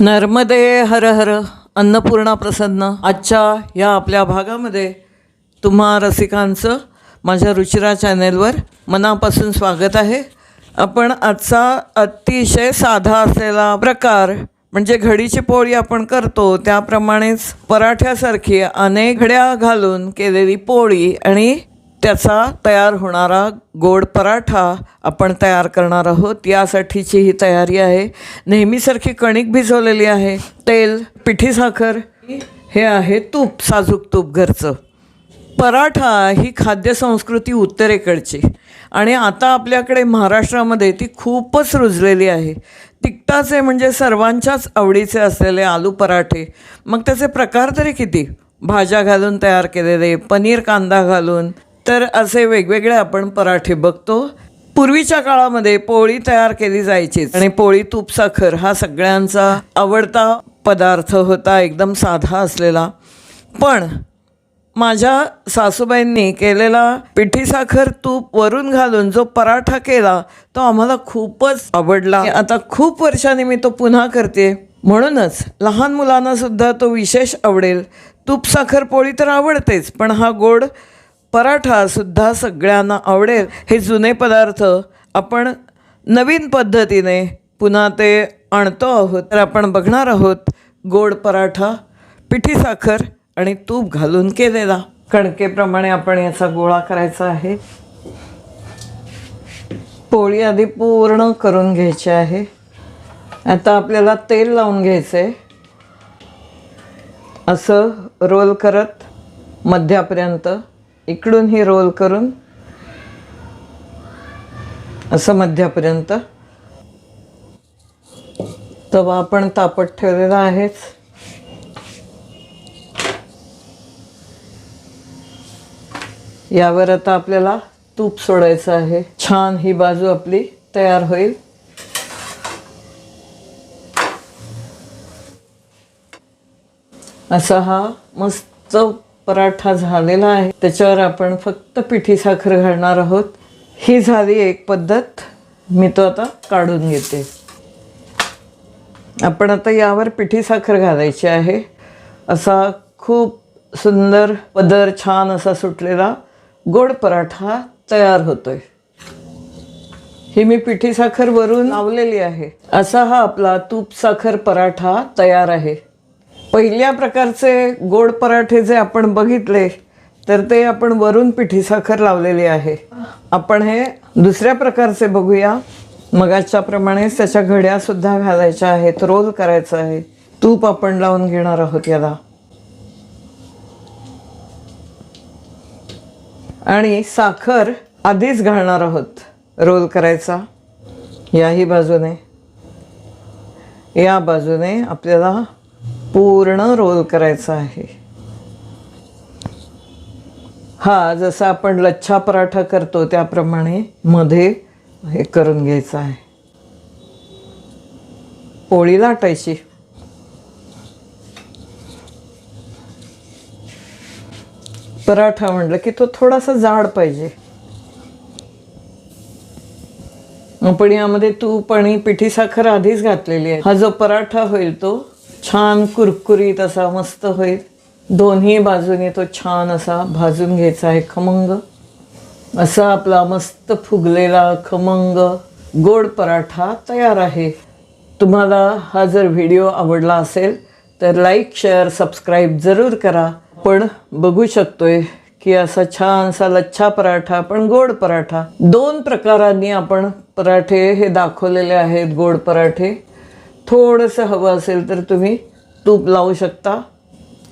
नर्मदे हर हर अन्नपूर्णा प्रसन्न. आजच्या या आपल्या भागामध्ये तुम्हा रसिकांचं माझ्या रुचिरा चॅनेलवर मनापासून स्वागत आहे. आपण आजचा अतिशय साधा असलेला प्रकार म्हणजे घडीची पोळी आपण करतो त्याप्रमाणेच पराठ्यासारखी अनेक घड्या घालून केलेली पोळी आणि त्याचा तयार होणारा गोड पराठा आपण तयार करणार आहोत. यासाठीची ही तयारी आहे. नेहमीसारखी कणिक भिजवलेली आहे. तेल पिठी साखर हे आहे तूप साजूक तूप घरचं. पराठा ही खाद्यसंस्कृती उत्तरेकडची. आणि आता आपल्याकडे महाराष्ट्रामध्ये ती खूपच रुजलेली आहे. तिकटाचे म्हणजे सर्वांच्याच आवडीचे असलेले आलू पराठे. मग त्याचे प्रकार तरी किती? भाज्या घालून तयार केलेले पनीर कांदा घालून तर असे वेगवेगळे आपण पराठे बघतो. पूर्वीच्या काळामध्ये पोळी तयार केली जायचीच. आणि पोळी तूप साखर हा सगळ्यांचा आवडता पदार्थ होता एकदम साधा असलेला. पण माझ्या सासूबाईंनी केलेला पिठी साखर तूप वरून घालून जो पराठा केला तो आम्हाला खूपच आवडला. आता खूप वर्षांनी मी तो पुन्हा करते. म्हणूनच लहान मुलांना सुद्धा तो विशेष आवडेल. तूप साखर पोळी तर आवडतेच पण हा गोड पराठासुद्धा सगळ्यांना आवडेल. हे जुने पदार्थ आपण नवीन पद्धतीने पुन्हा ते आणतो आहोत. तर आपण बघणार आहोत गोड पराठा पिठी साखर आणि तूप घालून केलेला. कणकेप्रमाणे आपण याचा गोळा करायचा आहे. पोळी आधी पूर्ण करून घ्यायची आहे. आता आपल्याला तेल लावून घ्यायचं आहे असं रोल करत मध्यापर्यंत इकडून ही रोल करून असं मध्यापर्यंत. तवा आपण तापत ठेवलेला आहेच. यावर आता आपल्याला तूप सोडायचं आहे. छान ही बाजू आपली तयार होईल. असा हा मस्त पराठा झालेला आहे. त्याच्यावर आपण फक्त पिठी साखर घालणार आहोत. ही झाली एक पद्धत. मी तो आता काढून घेते. आपण आता यावर पिठी साखर घालायची आहे. असा खूप सुंदर पदर छान असा सुटलेला गोड पराठा तयार होतोय. ही मी पिठी साखर वरून लावलेली आहे. असा हा आपला तूप साखर पराठा तयार आहे. पहिल्या प्रकारचे गोड पराठे जे आपण बघितले तर ते आपण वरून पिठी साखर लावलेली आहे. आपण हे दुसऱ्या प्रकारचे बघूया. मगाच्याप्रमाणेच त्याच्या घड्या सुद्धा घालायच्या आहेत रोल करायचं आहे. तूप आपण लावून घेणार आहोत याला. आणि साखर आधीच घालणार आहोत रोल करायचा. याही बाजूने. या बाजूने आपल्याला पूर्ण रोल करायचा आहे. हा जसा आपण लच्छा पराठा करतो त्याप्रमाणे मध्ये हे करून घ्यायचं आहे. पोळी लाटायची. पराठा म्हटलं की तो थोडासा जाड पाहिजे. पण यामध्ये तूप आणि पिठी साखर आधीच घातलेली आहे. हा जो पराठा होईल तो छान कुरकुरीत असा मस्त होईल. दोन्ही बाजूने तो छान असा भाजून घ्यायचा आहे खमंग. असा आपला मस्त फुगलेला खमंग गोड पराठा तयार आहे. तुम्हाला हा जर व्हिडिओ आवडला असेल तर लाईक शेअर सबस्क्राईब जरूर करा. पण बघू शकतोय की असा छानसा लच्छा पराठा पण गोड पराठा. दोन प्रकारांनी आपण पराठे हे दाखवलेले आहेत गोड पराठे. थोडंसं हवं असेल तर तुम्ही तूप लावू शकता.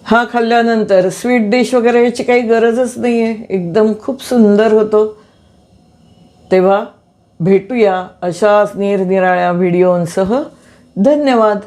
हा खाल्ल्यानंतर स्वीट डिश वगैरे याची काही गरजच नाही आहे एकदम खूप सुंदर होतो. तेव्हा भेटूया अशाच निरनिराळ्या व्हिडिओंसह धन्यवाद.